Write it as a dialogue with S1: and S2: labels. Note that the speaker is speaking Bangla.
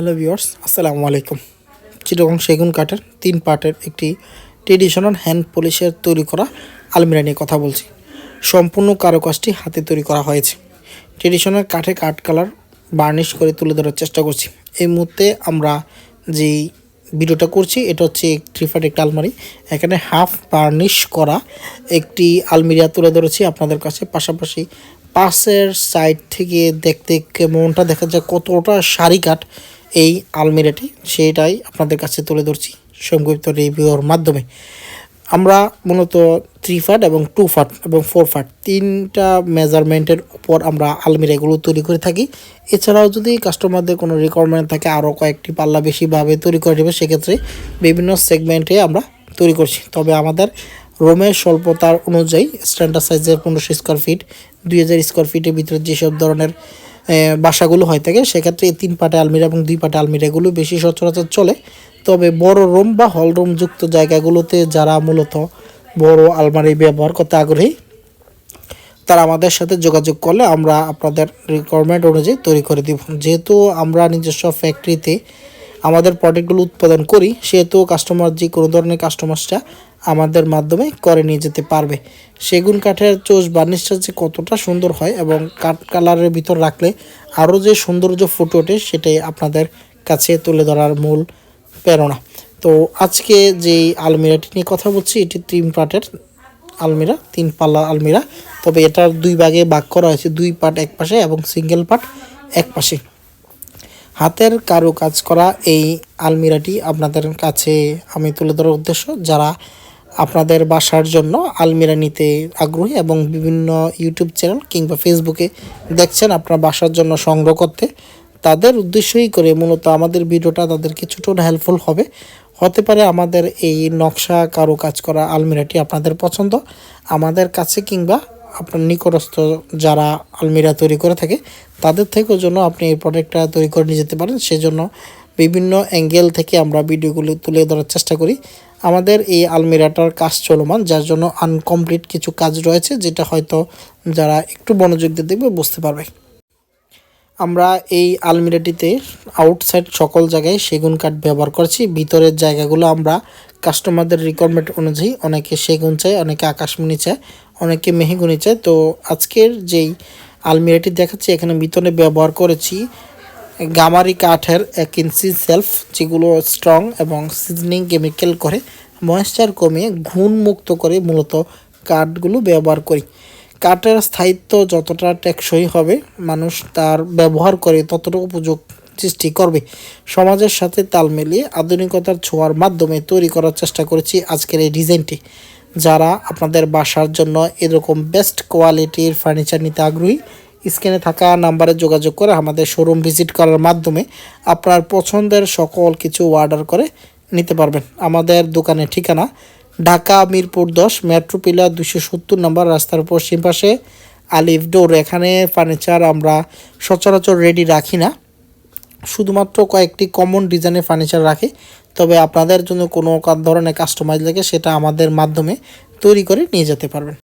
S1: হ্যালো ভিউয়ার্স, আসসালামু আলাইকুম। চিটগং সেগুন কাঠের তিন পার্টের একটি ট্রেডিশনাল হ্যান্ড পলিশের তৈরি করা আলমিরা নিয়ে কথা বলছি। সম্পূর্ণ কারুকাজটি হাতে তৈরি করা হয়েছে। ট্রেডিশনাল কাঠে কাঠ কালার বার্নিশ করে তুলে ধরার চেষ্টা করছি। এই মুহূর্তে আমরা যেই ভিডিওটা করছি, এটা হচ্ছে থ্রি ফাট একটা আলমারি। এখানে হাফ বার্নিশ করা একটি আলমিরা তুলে ধরেছি আপনাদের কাছে। পাশাপাশি পাশের সাইড থেকে দেখতে কেমনটা দেখা যায়, কতটা শাড়ি কাঠ এই আলমিরাটি, সেটাই আপনাদের কাছে তুলে ধরছি সংক্ষিপ্ত রিভিউর মাধ্যমে। আমরা মূলত থ্রি ফাট এবং টু ফাট এবং ফোর ফাট তিনটা মেজারমেন্টের উপর আমরা আলমিরাগুলো তৈরি করে থাকি। এছাড়াও যদি কাস্টমারদের কোনো রিকোয়ারমেন্ট থাকে, আরও কয়েকটি পাল্লা বেশিভাবে তৈরি করে দেবে সেক্ষেত্রে বিভিন্ন সেগমেন্টে আমরা তৈরি করছি। তবে আমাদের রোমের স্বল্পতার অনুযায়ী স্ট্যান্ডার্ড সাইজের পনেরোশো স্কোয়ার ফিট দুই হাজার স্কোয়ার ফিটের ভিতরে যেসব ধরনের বাসাগুলো হয়ে থাকে। সেক্ষেত্রে এই তিন পাটে আলমিরা এবং দুই পাটে আলমিরাগুলো বেশি সচরাচর চলে। তবে বড় রুম বা হল রুম যুক্ত জায়গাগুলোতে যারা মূলত বড় আলমারি ব্যবহার করতে আগ্রহী, তারা আমাদের সাথে যোগাযোগ করলে আমরা আপনাদের রিকোয়ারমেন্ট অনুযায়ী তৈরি করে দিব। যেহেতু আমরা নিজস্ব ফ্যাক্টরিতে আমাদের প্রোডাক্টগুলো উৎপাদন করি, সেহেতু কাস্টমার যে কোনো ধরনের কাস্টমারটা আমাদের মাধ্যমে করে নিয়ে যেতে পারবে। সেগুন কাঠের চোষ বার্নিশটা যে কতটা সুন্দর হয় এবং কাঠ কালারের ভিতর রাখলে আরও যে সৌন্দর্য ফুটে ওঠে, সেটাই আপনাদের কাছে তুলে ধরার মূল প্রেরণা। তো আজকে যেই আলমিরাটি নিয়ে কথা বলছি, এটি তিন পার্টের আলমিরা, তিন পাল্লা আলমিরা। তবে এটার দুই ভাগে ভাগ করা হয়েছে, দুই পার্ট এক পাশে এবং সিঙ্গেল পার্ট এক পাশে। হাতের কারু কাজ করা এই আলমিরাটি আপনাদের কাছে আমি তুলে ধরার উদ্দেশ্য, যারা আপনাদের বাসার জন্য আলমিরা নিতে আগ্রহী এবং বিভিন্ন ইউটিউব চ্যানেল কিংবা ফেসবুকে দেখছেন আপনার বাসার জন্য সংগ্রহ করতে, তাদের উদ্দেশ্যই করে মূলত আমাদের ভিডিওটা তাদের কিছুটা হেল্পফুল হবে। হতে পারে আমাদের এই নকশা কারু কাজ করা আলমিরাটি আপনাদের পছন্দ, আমাদের কাছে কিংবা আপনার নিকটস্থ যারা আলমিরা তৈরি করে থাকে, তাদের থেকেও জন্য আপনি এই প্রোডাক্টটা তৈরি করে নিয়ে যেতে পারেন। সেজন্য বিভিন্ন অ্যাঙ্গেল থেকে আমরা ভিডিওগুলো তুলে ধরার চেষ্টা করি। আমাদের এই আলমিরাটার কাজ চলমান, যার জন্য আনকমপ্লিট কিছু কাজ রয়েছে, যেটা হয়তো যারা একটু মনোযোগ দিয়ে দেখবে বুঝতে পারবে। আমরা এই আলমিরাটিতে আউটসাইড সকল জায়গায় সেগুন কাঠ ব্যবহার করছি। ভিতরের জায়গাগুলো আমরা কাস্টমারদের রিকোয়ারমেন্ট অনুযায়ী অনেকে সেগুন চায়, অনেকে আকাশমণি চায়, অনেকে মেহগুনি চায়। তো আজকের যেই আলমিরাটি দেখাচ্ছি, এখানে ভিতরে ব্যবহার করেছি গামারি কাঠের এক ইঞ্চি সেলফ যেগুলো স্ট্রং এবং সিজনিং কেমিক্যাল করে ময়েশ্চার কমিয়ে ঘুণ মুক্ত করে মূলত কাঠগুলো ব্যবহার করি। কাঠের স্থায়িত্ব যতটা টেকসই হবে, মানুষ তার ব্যবহার করে ততটা উপযোগ সৃষ্টি করবে। সমাজের সাথে তাল মিলিয়ে আধুনিকতার ছোঁয়ার মাধ্যমে তৈরি করার চেষ্টা করেছি আজকের এই ডিজাইনটি, যারা আপনাদের বাসার জন্য এরকম বেস্ট কোয়ালিটির ফার্নিচার নিতে আগ্রহী, স্ক্রিনে থাকা নাম্বারে যোগাযোগ করে আমাদের শোরুম ভিজিট করার মাধ্যমে আপনার পছন্দের সকল কিছু অর্ডার করে নিতে পারবেন। আমাদের দোকানের ঠিকানা ঢাকা মিরপুর দশ, মেট্রো পিলার দুশো সত্তর নম্বর, রাস্তার পশ্চিম পাশে আলিফ ডোর। এখানে ফার্নিচার আমরা সচরাচর রেডি রাখি না। শুধুমাত্র কয়েকটি কমন ডিজাইনের ফার্নিচার রাখে, তবে আপনাদের জন্য কোনো ধরনের কাস্টমাইজ লাগে, সেটা আমাদের মাধ্যমে তৈরি করে নিয়ে যেতে পারবেন।